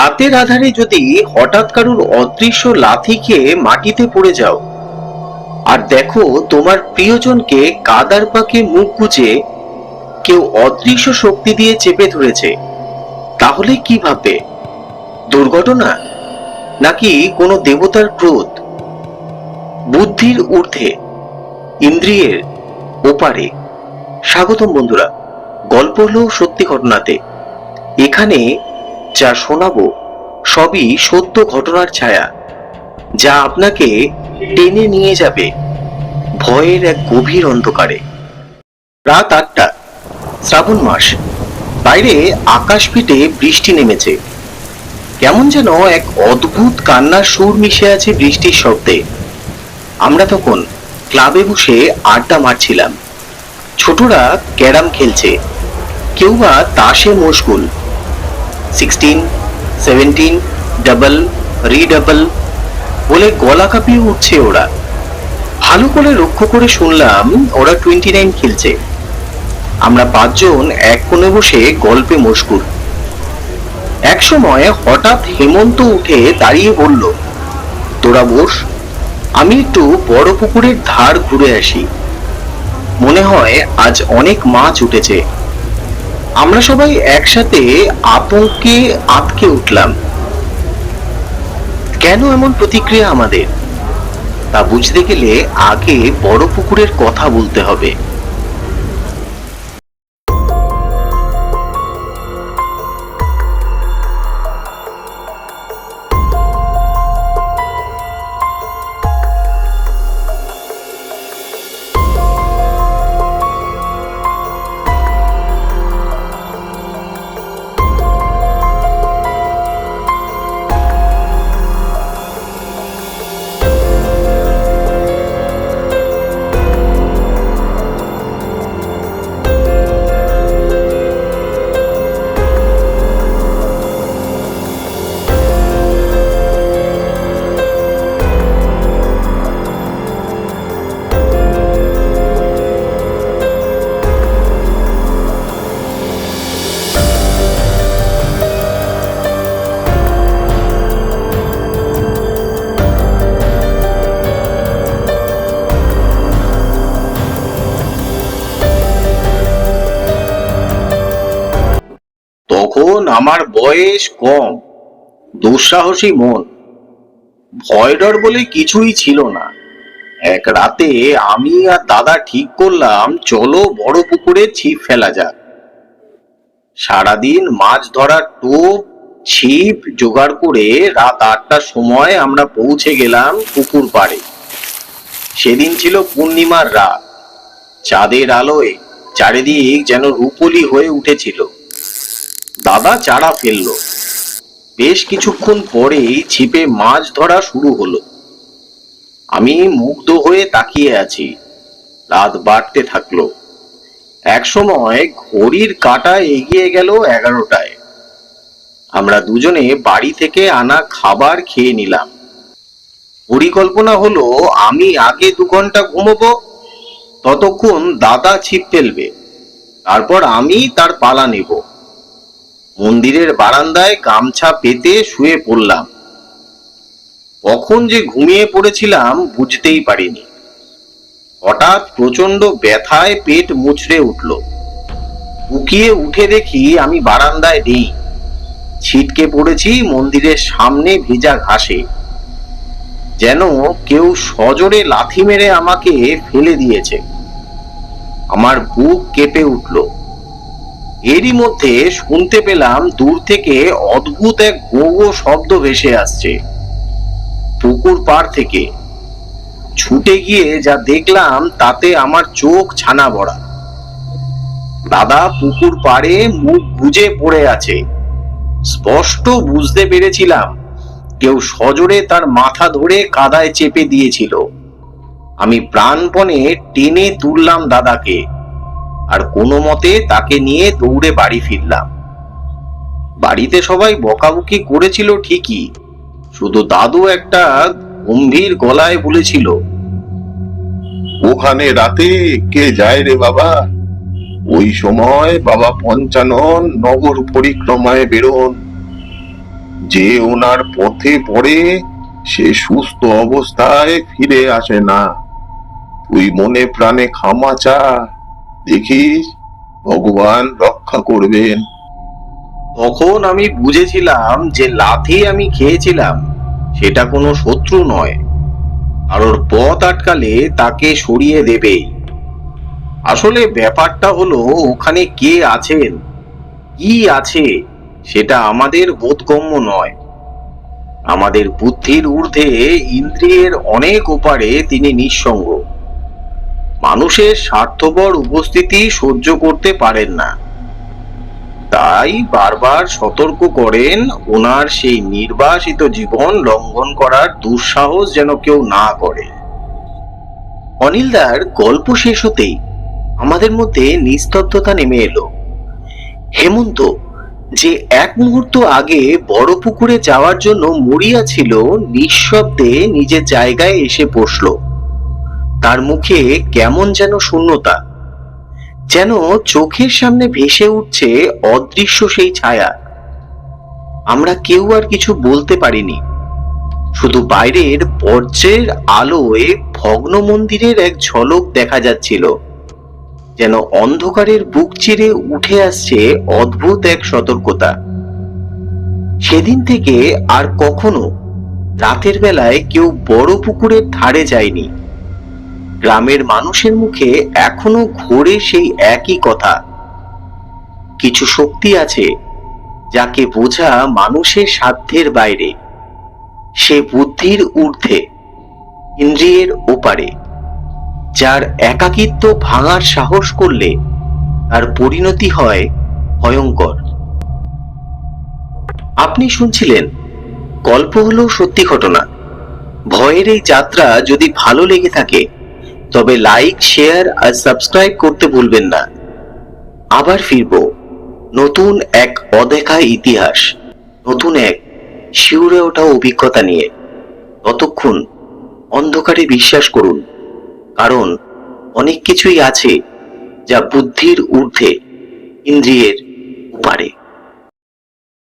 রাতের আধারে যদি হঠাৎ কারুর অদৃশ্য লাথি খেয়ে মাটিতে পড়ে যাও, আর দেখো তোমার প্রিয়জনকে কাদার পাকে মুখ গুজে কেউ অদৃশ্য শক্তি দিয়ে চেপে ধরেছে, তাহলে কি ভাববে? দুর্ঘটনা? নাকি কোনো দেবতার ক্রোধ? বুদ্ধির ঊর্ধ্বে, ইন্দ্রিয়ের ওপারে। স্বাগতম বন্ধুরা, গল্প হলো সত্যি ঘটনাতে। এখানে যা শোনাবো সবই সত্য ঘটনার ছায়া, যা আপনাকে টেনে নিয়ে যাবে ভয়ের এক গভীর অন্ধকারে। রাত আটটা, শ্রাবণ মাস। বাইরে আকাশ পিটে বৃষ্টি নেমেছে। কেমন যেন এক অদ্ভুত কান্নার সুর মিশে আছে বৃষ্টির শব্দে। আমরা তখন ক্লাবে বসে আড্ডা মারছিলাম। ছোটরা ক্যারাম খেলছে। কেউ বা তাসে মশগুল। সিক্সটিন সেভেন্টিন ডাবল রিডাবল বলে গলা কাঁপিয়ে উঠছে ওরা। ভালো করে লক্ষ্য করে শুনলাম ওরা টোয়েন্টি নাইন খেলছে। আমরা পাঁচজন এক কোণে বসে গল্পে মশগুল। এক সময় হঠাৎ হেমন্ত উঠে দাঁড়িয়ে বলল, তোরা বস, আমি একটু বড় পুকুরের ধার ঘুরে আসি। মনে হয় আজ অনেক মাছ উঠেছে। আমরা সবাই একসাথে আতঙ্কে আটকে উঠলাম। কেন এমন প্রতিক্রিয়া আমাদের? তা বুঝতে গেলে আগে বড় পুকুরের কথা বলতে হবে। তখন আমার বয়স কম, দুঃসাহসী মন। ভয়ডর বলে কিছুই ছিল না। এক রাতে আমি আর দাদা ঠিক করলাম, চলো বড় পুকুরে ছিপ ফেলা যাক। সারাদিন মাছ ধরার টোপ, ছিপ জোগাড় করে রাত আটটার সময় আমরা পৌঁছে গেলাম পুকুর পাড়ে। সেদিন ছিল পূর্ণিমার রাত। চাঁদের আলোয় চারিদিক যেন রূপলি হয়ে উঠেছিল। দাদা চারা ফেলল। বেশ কিছুক্ষণ পরেই ছিপে মাছ ধরা শুরু হলো। আমি মুগ্ধ হয়ে তাকিয়ে আছি। রাত বাড়তে থাকল। এক সময় ঘড়ির কাঁটা এগিয়ে গেল এগারোটায়। আমরা দুজনে বাড়ি থেকে আনা খাবার খেয়ে নিলাম। পরিকল্পনা হলো, আমি আগে দু ঘণ্টা ঘুমোবো, ততক্ষণ দাদা ছিপ ফেলবে। তারপর আমি তার পালা নেব। মন্দিরের বারান্দায় গামছা পেতে শুয়ে পড়লাম। কখন যে ঘুমিয়ে পড়েছিলাম বুঝতেই পারিনি। হঠাৎ প্রচণ্ড ব্যথায় পেট মুচড়ে উঠল। উকিয়ে উঠে দেখি আমি বারান্দায় নেই। ছিটকে পড়েছি মন্দিরের সামনে ভেজা ঘাসে। যেন কেউ সজোরে লাথি মেরে আমাকে ফেলে দিয়েছে। আমার বুক কেঁপে উঠল। এরই মধ্যে শুনতে পেলাম দূর থেকে অদ্ভুত এক গো গো শব্দ ভেসে আসছে। পুকুর পাড় থেকে। ছুটে গিয়ে যা দেখলাম তাতে আমার চোখ ছানা ভরা। দাদা পুকুর পাড়ে মুখ গুজে পড়ে আছে। স্পষ্ট বুঝতে পেরেছিলাম কেউ সজোরে তার মাথা ধরে কাদায় চেপে দিয়েছিল। আমি প্রাণপণে টেনে তুললাম দাদাকে। আর কোনো মতে তাকে নিয়ে দৌড়ে বাড়ি ফিরলাম। বাড়িতে সবাই বকাবকি করেছিল ঠিকই, শুধু দাদু একটা গম্ভীর গলায় বলেছিল, ওখানে রাতে কে যায় রে বাবা? ওই সময় বাবা পঞ্চানন নগর পরিক্রমায় বেরোন। যে ওনার পথে পড়ে সে সুস্থ অবস্থায় ফিরে আসে না। তুই মনে প্রাণে ক্ষমা চা দেখিস, ভগবান রক্ষা করবেন। তখন আমি বুঝেছিলাম যে লাথি আমি খেয়েছিলাম, সেটা কোনো শত্রু নয়। কারোর পথ আটকালে তাকে সরিয়ে দেবেই। আসলে ব্যাপারটা হলো, ওখানে কে আছেন? কি আছে? সেটা আমাদের বোধগম্য নয়। আমাদের বুদ্ধির ঊর্ধ্বে ইন্দ্রিয়ের অনেক ওপারে তিনি নিঃসঙ্গ। মানুষের স্বার্থপর উপস্থিতি সহ্য করতে পারেন না। তাই বারবার সতর্ক করেন ওনার সেই নির্বাসিত জীবন লঙ্ঘন করার দুঃসাহস যেন কেউ না করে। অনিলদার গল্প শেষ হতেই আমাদের মধ্যে নিস্তব্ধতা নেমে এলো। হেমন্ত, যে এক মুহূর্ত আগে বড় পুকুরে যাওয়ার জন্য মরিয়া ছিল, নিঃশব্দে নিজের জায়গায় এসে বসল। তার মুখে কেমন যেন শূন্যতা, যেন চোখের সামনে ভেসে উঠছে অদৃশ্য সেই ছায়া। আমরা কেউ আর কিছু বলতে পারিনি, শুধু বাইরের বর্জ্যের আলোয় ভগ্ন মন্দিরের এক ঝলক দেখা যাচ্ছিল, যেন অন্ধকারের বুক চিরে উঠে আসছে অদ্ভুত এক সতর্কতা। সেদিন থেকে আর কখনো রাতের বেলায় কেউ বড় পুকুরের ধারে যায়নি। গ্রামের মানুষের মুখে এখনও ঘোরে সেই একই কথা। কিছু শক্তি আছে যাকে বোঝা মানুষের সাধ্যের বাইরে। সে বুদ্ধির ঊর্ধ্বে, ইন্দ্রিয়ের ওপারে, যার একাকিত্ব ভাঙার সাহস করলে তার পরিণতি হয় ভয়ঙ্কর। আপনি শুনছিলেন, গল্প হলো সত্যি ঘটনা। ভয়ের এই যাত্রা যদি ভালো লেগে থাকে তবে লাইক, শেয়ার আর সাবস্ক্রাইব করতে ভুলবেন না। আবার ফিরব নতুন এক অদেখা ইতিহাস, নতুন এক শিউরে ওঠা অভিজ্ঞতা নিয়ে। ততক্ষণ অন্ধকারে বিশ্বাস করুন, কারণ অনেক কিছুই আছে যা বুদ্ধির ঊর্ধ্বে, ইন্দ্রিয়ের উপারে।